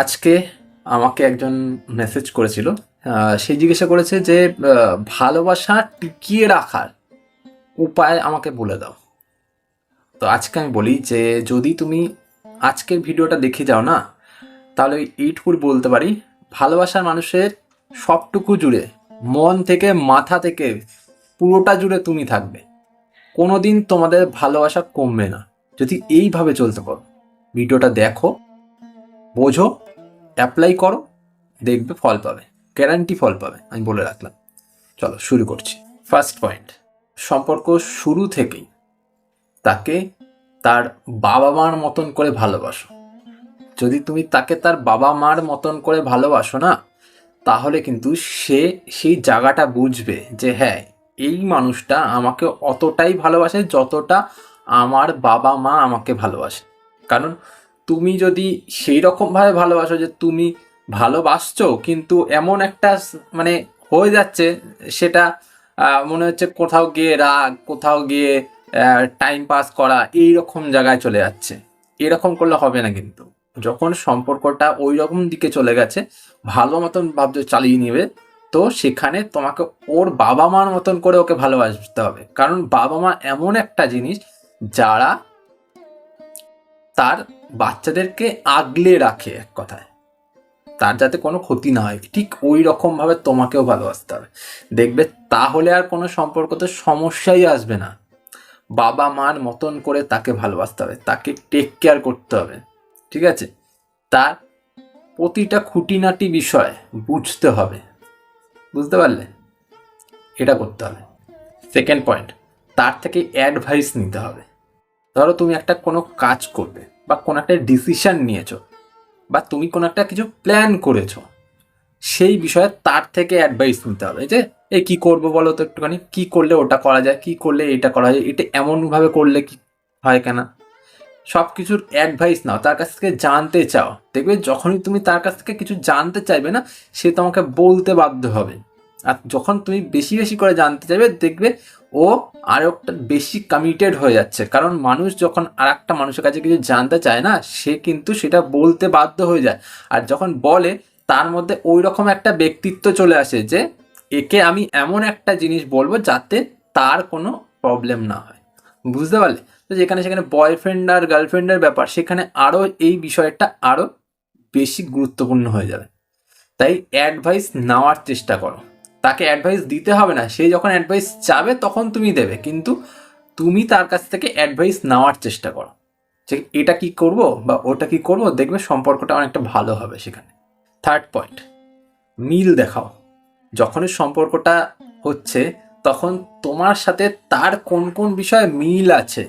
আজকে আমাকে একজন মেসেজ করেছিল সে জিজ্ঞাসা করেছে যে ভালোবাসা টিকিয়ে রাখার উপায় আমাকে বলে দাও। তো আজকে আমি বলি যে, যদি তুমি আজকের ভিডিওটা দেখে যাও না, তাহলে এইটুকুর বলতে পারি, ভালোবাসার মানুষের সবটুকু জুড়ে, মন থেকে, মাথা থেকে, পুরোটা জুড়ে তুমি থাকবে। কোনো দিন তোমাদের ভালোবাসা কমবে না। যদি এইভাবে চলতে পারো, ভিডিওটা দেখো, বোঝো অ্যাপ্লাই করো, দেখবে ফল পাবে গ্যারান্টি ফল পাবে, আমি বলে রাখলাম। চলো, শুরু করছি। ফার্স্ট পয়েন্ট সম্পর্ক শুরু থেকেই তাকে তার বাবা মার মতন করে ভালোবাসো। যদি তুমি তাকে তার বাবা মার মতন করে ভালোবাসো না, তাহলে কিন্তু সে সেই জায়গাটা বুঝবে যে হ্যাঁ এই মানুষটা আমাকে অতটাই ভালোবাসে যতটা আমার বাবা মা আমাকে ভালোবাসে। কারণ তুমি যদি সেই রকমভাবে ভালোবাসো যে তুমি ভালোবাসছো, কিন্তু এমন একটা মানে হয়ে যাচ্ছে সেটা মনে হচ্ছে কোথাও গিয়ে রাগ, কোথাও গিয়ে টাইম পাস করা এই রকম জায়গায় চলে যাচ্ছে। এরকম করলে হবে না কিন্তু। যখন সম্পর্কটা ওই রকম দিকে চলে গেছে, ভালো মতন ভাবছ চালিয়ে নেবে, তো সেখানে তোমাকে ওর বাবা মার মতন করে ওকে ভালোবাসতে হবে। কারণ বাবা মা এমন একটা জিনিস যারা তার বাচ্চাদেরকে আগলে রাখে এক কথায়। তার যাতে কোনো ক্ষতি না হয়, ঠিক ওই রকমভাবে তোমাকেও ভালোবাসতে হবে। দেখবে তাহলে আর কোনো সম্পর্কতে সমস্যাই আসবে না। বাবা মার মতন করে তাকে ভালোবাসতে হবে, তাকে টেক কেয়ার করতে হবে, ঠিক আছে? তার প্রতিটা খুঁটিনাটি বিষয় বুঝতে হবে, বুঝতে পারলে? এটা করতে হবে। সেকেন্ড পয়েন্ট তার থেকে অ্যাডভাইস নিতে হবে। ধরো তুমি একটা কোনো কাজ করবে বা কোনো একটা ডিসিশান নিয়েছো বা তুমি কোনো একটা কিছু প্ল্যান করেছ, সেই বিষয়ে তার থেকে অ্যাডভাইস নিতে হবে যে এই কী করব বলো তো একটুখানি? কী করলে ওটা করা যায়? কি করলে এটা করা যায়? এটা এমনভাবে করলে কি হয় কেন? সব কিছুর অ্যাডভাইস নাও, তার কাছ থেকে জানতে চাও। দেখবে যখনই তুমি তার কাছ থেকে কিছু জানতে চাইবে না, সে তোমাকে বলতে বাধ্য হবে। আর যখন তুমি বেশি বেশি করে জানতে চাইবে, দেখবে ও আরও একটা বেশি কমিটেড হয়ে যাচ্ছে। কারণ মানুষ যখন আর একটা মানুষের কাছে কিছু জানতে চায় না, সে কিন্তু সেটা বলতে বাধ্য হয়ে যায়। আর যখন বলে, তার মধ্যে ওই রকম একটা ব্যক্তিত্ব চলে আসে যে, একে আমি এমন একটা জিনিস বলব যাতে তার কোনো প্রবলেম না হয়। বুঝতে পারলে? তো যেখানে সেখানে বয়ফ্রেন্ড আর গার্লফ্রেন্ডের ব্যাপার, সেখানে আরও এই বিষয়টা আরও বেশি গুরুত্বপূর্ণ হয়ে যাবে। তাই অ্যাডভাইস নেওয়ার চেষ্টা করো। তাকে অ্যাডভাইস দিতে হবে না। সে যখন অ্যাডভাইস চাবে, তখন তুমি দেবে। কিন্তু তুমি তার কাছ থেকে অ্যাডভাইস নেওয়ার চেষ্টা করো। যে এটা কি করব বা ওটা কি করব, দেখবে সম্পর্কটা অনেকটা ভালো হবে সেখানে। থার্ড পয়েন্ট মিল দেখাও। যখনই সম্পর্কটা হচ্ছে, তখন তোমার সাথে তার কোন কোন বিষয়ে মিল আছে,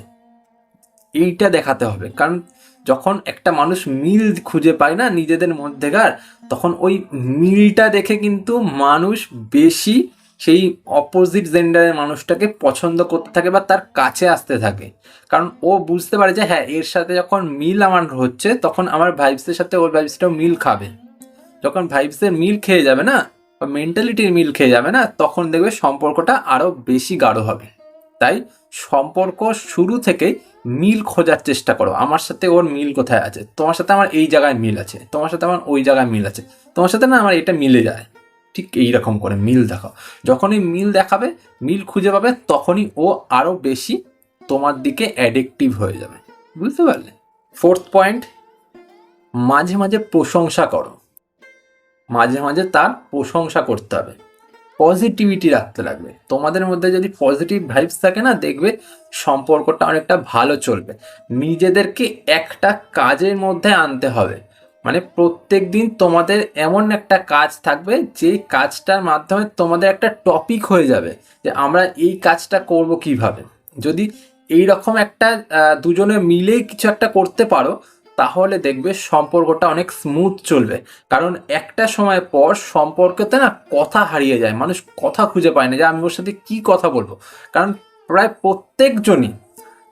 এইটা দেখাতে হবে। কারণ যখন একটা মানুষ মিল খুঁজে পায় না নিজেদের মধ্যেকার তখন ওই মিলটা দেখে কিন্তু মানুষ বেশি সেই অপোজিট জেন্ডারের মানুষটাকে পছন্দ করতে থাকে বা তার কাছে আসতে থাকে। কারণ ও বুঝতে পারে যে হ্যাঁ এর সাথে যখন মিল আমার হচ্ছে, তখন আমার ভাইবসের সাথে ওর ভাইবসটাও মিল খাবে। যখন ভাইবসের মিল খেয়ে যাবে না, বা মেন্টালিটির মিল খেয়ে যাবে না, তখন দেখবে সম্পর্কটা আরও বেশি গাঢ় হবে। তাই সম্পর্ক শুরু থেকেই মিল খোঁজার চেষ্টা করো। আমার সাথে ওর মিল কোথায় আছে? তোমার সাথে আমার এই জায়গায় মিল আছে। তোমার সাথে আমার ওই জায়গায় মিল আছে। তোমার সাথে না আমার এটা মিলে যায়। ঠিক এই রকম করে মিল দেখাও। যখনই মিল দেখাবে, মিল খুঁজে পাবে, তখনই ও আরও বেশি তোমার দিকে অ্যাডিকটিভ হয়ে যাবে। বুঝতে পারলে? ফোর্থ পয়েন্ট মাঝে মাঝে প্রশংসা করো। মাঝে মাঝে তার প্রশংসা করতে হবে। পজিটিভিটি রাখতে লাগবে। তোমাদের মধ্যে যদি পজিটিভ ভাইবস থাকে না, দেখবে সম্পর্কটা অনেকটা ভালো চলবে। নিজেদেরকে একটা কাজের মধ্যে আনতে হবে। মানে প্রত্যেক দিন তোমাদের এমন একটা কাজ থাকবে যেই কাজটার মাধ্যমে তোমাদের একটা টপিক হয়ে যাবে, যে আমরা এই কাজটা করব কীভাবে। যদি এই রকম একটা দুজনে মিলেই কিছু একটা করতে পারো তাহলে দেখবে সম্পর্কটা অনেক স্মুথ চলবে। কারণ একটা সময় পর সম্পর্কতে না কথা হারিয়ে যায়, মানুষ কথা খুঁজে পায় না যে আমি ওর সাথে কি কথা বলব। কারণ প্রায় প্রত্যেকজনই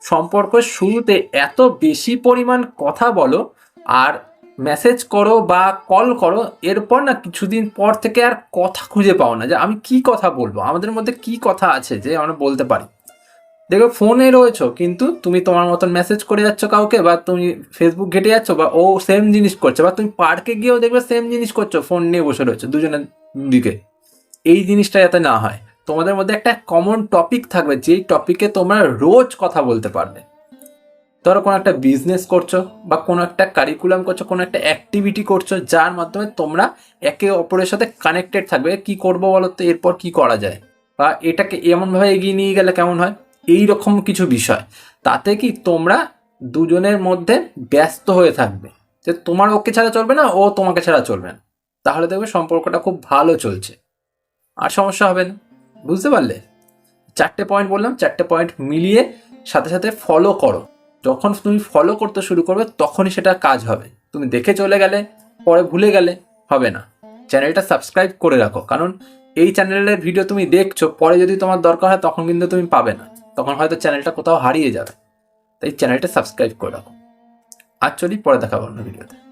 সম্পর্কের শুরুতে এত বেশি পরিমাণ কথা বলো আর মেসেজ করো বা কল করো, এরপর না কিছুদিন পর থেকে আর কথা খুঁজে পাও না যে আমি কি কথা বলব। আমাদের মধ্যে কি কথা আছে যে আমরা বলতে পারি? দেখবে ফোনে রয়েছো, কিন্তু তুমি তোমার মতন মেসেজ করে যাচ্ছ কাউকে বা তুমি ফেসবুক ঘেটে যাচ্ছ বা ও সেম জিনিস করছে বা তুমি পার্কে গিয়েও দেখবে সেম জিনিস করছ ফোন নিয়ে বসে রয়েছো দুজনের দিকে। এই জিনিসটা যাতে না হয়, তোমাদের মধ্যে একটা কমন টপিক থাকবে, যেই টপিকে তোমরা রোজ কথা বলতে পারবে। ধরো কোনো একটা বিজনেস করছ বা কোনো একটা কারিকুলাম করছ, কোনো একটা অ্যাক্টিভিটি করছ, যার মাধ্যমে তোমরা একে অপরের সাথে কানেক্টেড থাকবে, কি করব বলো তো, এরপর কি করা যায়? বা এটাকে এমনভাবে এগিয়ে নিয়ে গেলে কেমন হয়? এই রকম কিছু বিষয়। তাতে কি তোমরা দুজনের মধ্যে ব্যস্ত হয়ে থাকবে। যে তোমার ওকে ছাড়া চলবে না, ও তোমাকে ছাড়া চলবে না। তাহলে দেখবে সম্পর্কটা খুব ভালো চলছে। আর সমস্যা হবে না। বুঝতে পারলে? চারটে পয়েন্ট বললাম, চারটে পয়েন্ট মিলিয়ে সাথে সাথে ফলো করো। যখন তুমি ফলো করতে শুরু করবে, তখনই সেটা কাজ হবে। তুমি দেখে চলে গেলে, পরে ভুলে গেলে হবে না। চ্যানেলটা সাবস্ক্রাইব করে রাখো। কারণ এই চ্যানেলের ভিডিও তুমি দেখছ, পরে যদি তোমার দরকার হয়, তখন কিন্তু তুমি পাবে না। তখন হয়তো চ্যানেলটা কোথাও হারিয়ে যাবে। তাই চ্যানেলটা সাবস্ক্রাইব করে রাখো। আর চলি, পরে দেখা অন্য ভিডিওতে